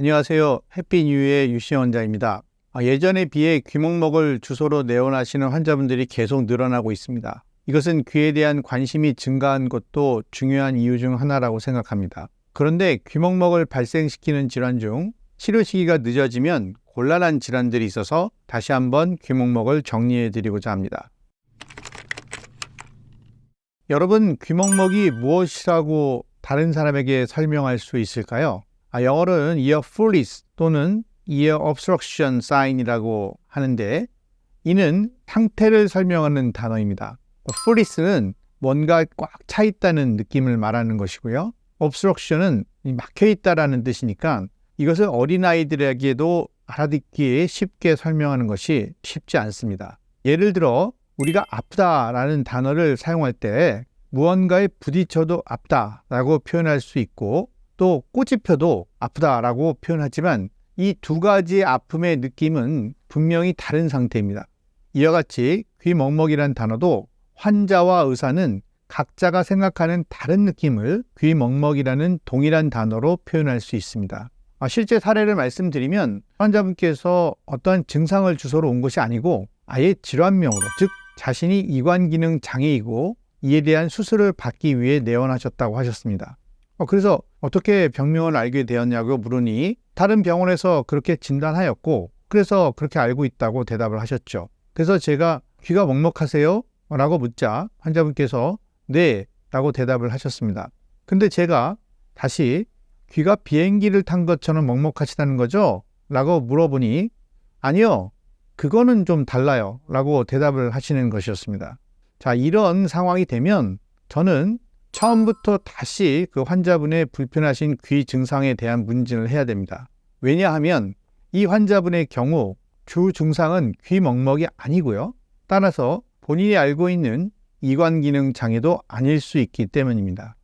안녕하세요. 해피뉴의 유시 원장입니다. 아, 예전에 비해 귀목목을 주소로 내원하시는 환자분들이 계속 늘어나고 있습니다. 이것은 귀에 대한 관심이 증가한 것도 중요한 이유 중 하나라고 생각합니다. 그런데 귀목목을 발생시키는 질환 중 치료 시기가 늦어지면 곤란한 질환들이 있어서 다시 한번 귀목목을 정리해 드리고자 합니다. 여러분, 귀목목이 무엇이라고 다른 사람에게 설명할 수 있을까요? 아, 영어로는 ear fullness 또는 ear obstruction sign이라고 하는데 이는 상태를 설명하는 단어입니다. fullness는 뭔가 꽉 차 있다는 느낌을 말하는 것이고요. obstruction은 막혀 있다라는 뜻이니까 이것을 어린아이들에게도 알아듣기에 쉽게 설명하는 것이 쉽지 않습니다. 예를 들어 우리가 아프다라는 단어를 사용할 때 무언가에 부딪혀도 아프다라고 표현할 수 있고 또 꼬집혀도 아프다라고 표현하지만 이 두 가지 아픔의 느낌은 분명히 다른 상태입니다. 이와 같이 귀먹먹이란 단어도 환자와 의사는 각자가 생각하는 다른 느낌을 귀먹먹이라는 동일한 단어로 표현할 수 있습니다. 아, 실제 사례를 말씀드리면 환자분께서 어떠한 증상을 주소로 온 것이 아니고 아예 질환명으로 즉 자신이 이관 기능 장애이고 이에 대한 수술을 받기 위해 내원하셨다고 하셨습니다. 어, 그래서 어떻게 병명을 알게 되었냐고 물으니 다른 병원에서 그렇게 진단하였고 그래서 그렇게 알고 있다고 대답을 하셨죠. 그래서 제가 귀가 먹먹하세요? 라고 묻자 환자분께서 네 라고 대답을 하셨습니다. 근데 제가 다시 귀가 비행기를 탄 것처럼 먹먹하시다는 거죠? 라고 물어보니 아니요. 그거는 좀 달라요. 라고 대답을 하시는 것이었습니다. 자, 이런 상황이 되면 저는 처음부터 다시 그 환자분의 불편하신 귀 증상에 대한 문진을 해야 됩니다. 왜냐하면 이 환자분의 경우 주 증상은 귀 먹먹이 아니고요. 따라서 본인이 알고 있는 이관 기능 장애도 아닐 수 있기 때문입니다.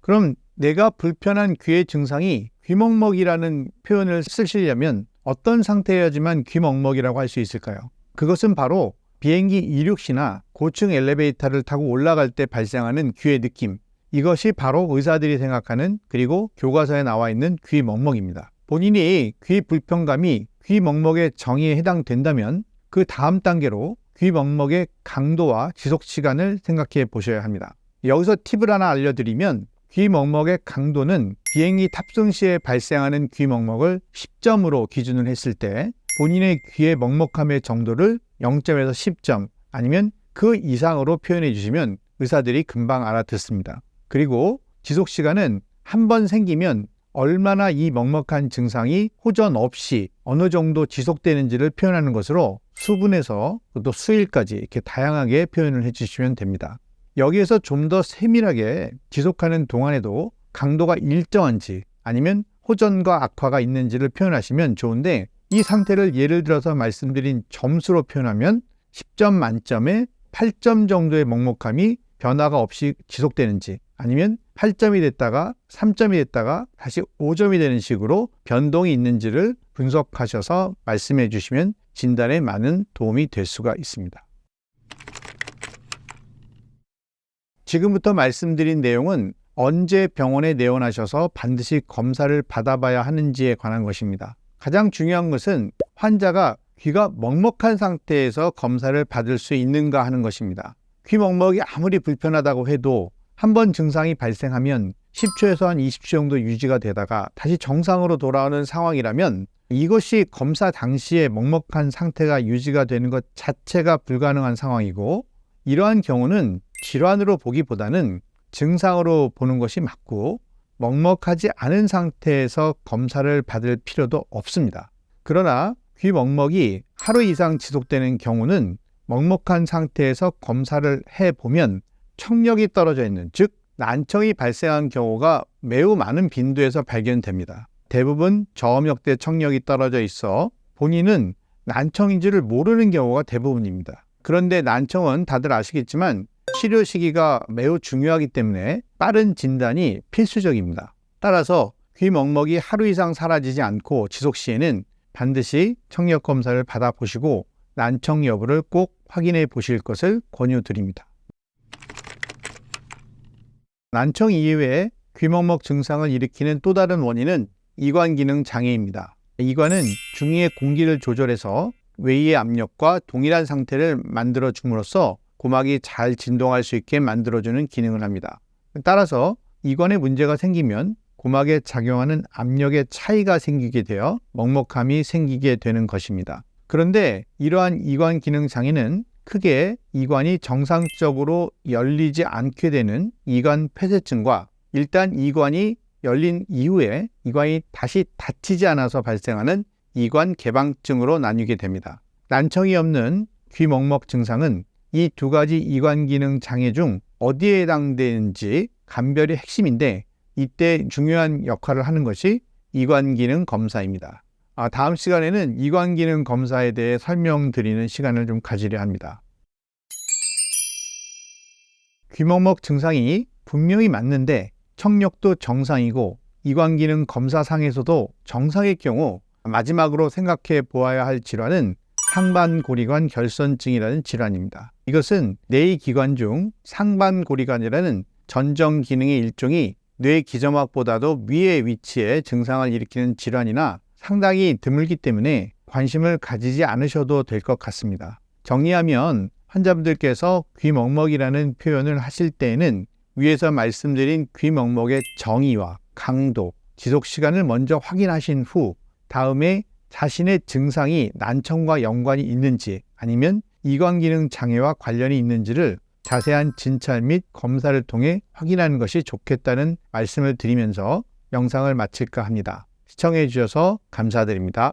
그럼 내가 불편한 귀의 증상이 귀먹먹이라는 표현을 쓰시려면 어떤 상태여야지만 귀먹먹이라고 할 수 있을까요? 그것은 바로 비행기 이륙 시나 고층 엘리베이터를 타고 올라갈 때 발생하는 귀의 느낌. 이것이 바로 의사들이 생각하는 그리고 교과서에 나와 있는 귀 먹먹입니다. 본인이 귀 불편감이 귀 먹먹의 정의에 해당된다면 그 다음 단계로 귀 먹먹의 강도와 지속 시간을 생각해 보셔야 합니다. 여기서 팁을 하나 알려드리면 귀 먹먹의 강도는 비행기 탑승 시에 발생하는 귀 먹먹을 10점으로 기준을 했을 때 본인의 귀의 먹먹함의 정도를 0점에서 10점 아니면 그 이상으로 표현해 주시면 의사들이 금방 알아듣습니다. 그리고 지속 시간은 한 번 생기면 얼마나 이 먹먹한 증상이 호전 없이 어느 정도 지속되는지를 표현하는 것으로 수분에서 또 수일까지 이렇게 다양하게 표현을 해주시면 됩니다. 여기에서 좀 더 세밀하게 지속하는 동안에도 강도가 일정한지 아니면 호전과 악화가 있는지를 표현하시면 좋은데 이 상태를 예를 들어서 말씀드린 점수로 표현하면 10점 만점에 8점 정도의 먹먹함이 변화가 없이 지속되는지 아니면 8점이 됐다가 3점이 됐다가 다시 5점이 되는 식으로 변동이 있는지를 분석하셔서 말씀해 주시면 진단에 많은 도움이 될 수가 있습니다. 지금부터 말씀드린 내용은 언제 병원에 내원하셔서 반드시 검사를 받아봐야 하는지에 관한 것입니다. 가장 중요한 것은 환자가 귀가 먹먹한 상태에서 검사를 받을 수 있는가 하는 것입니다. 귀 먹먹이 아무리 불편하다고 해도 한 번 증상이 발생하면 10초에서 한 20초 정도 유지가 되다가 다시 정상으로 돌아오는 상황이라면 이것이 검사 당시에 먹먹한 상태가 유지가 되는 것 자체가 불가능한 상황이고 이러한 경우는 질환으로 보기보다는 증상으로 보는 것이 맞고 먹먹하지 않은 상태에서 검사를 받을 필요도 없습니다. 그러나 귀 먹먹이 하루 이상 지속되는 경우는 먹먹한 상태에서 검사를 해보면 청력이 떨어져 있는, 즉, 난청이 발생한 경우가 매우 많은 빈도에서 발견됩니다. 대부분 저음역대 청력이 떨어져 있어 본인은 난청인지를 모르는 경우가 대부분입니다. 그런데 난청은 다들 아시겠지만 치료 시기가 매우 중요하기 때문에 빠른 진단이 필수적입니다. 따라서 귀 먹먹이 하루 이상 사라지지 않고 지속 시에는 반드시 청력 검사를 받아보시고 난청 여부를 꼭 확인해 보실 것을 권유드립니다. 난청 이외에 귀먹먹 증상을 일으키는 또 다른 원인은 이관 기능 장애입니다. 이관은 중위의 공기를 조절해서 외의 압력과 동일한 상태를 만들어 줌으로써 고막이 잘 진동할 수 있게 만들어주는 기능을 합니다. 따라서 이관에 문제가 생기면 고막에 작용하는 압력의 차이가 생기게 되어 먹먹함이 생기게 되는 것입니다. 그런데 이러한 이관 기능 장애는 크게 이관이 정상적으로 열리지 않게 되는 이관 폐쇄증과 일단 이관이 열린 이후에 이관이 다시 닫히지 않아서 발생하는 이관 개방증으로 나뉘게 됩니다. 난청이 없는 귀먹먹 증상은 이 두 가지 이관 기능 장애 중 어디에 해당되는지 감별이 핵심인데 이때 중요한 역할을 하는 것이 이관 기능 검사입니다. 아, 다음 시간에는 이관 기능 검사에 대해 설명드리는 시간을 좀 가지려 합니다. 귀먹먹 증상이 분명히 맞는데 청력도 정상이고 이관 기능 검사상에서도 정상일 경우 마지막으로 생각해 보아야 할 질환은 상반고리관 결선증이라는 질환입니다. 이것은 뇌의 기관 중 상반고리관이라는 전정 기능의 일종이 뇌 기점막보다도 위에 위치해 증상을 일으키는 질환이나 상당히 드물기 때문에 관심을 가지지 않으셔도 될 것 같습니다. 정리하면 환자분들께서 귀먹먹이라는 표현을 하실 때에는 위에서 말씀드린 귀먹먹의 정의와 강도, 지속 시간을 먼저 확인하신 후 다음에 자신의 증상이 난청과 연관이 있는지 아니면 이관 기능 장애와 관련이 있는지를 자세한 진찰 및 검사를 통해 확인하는 것이 좋겠다는 말씀을 드리면서 영상을 마칠까 합니다. 시청해 주셔서 감사드립니다.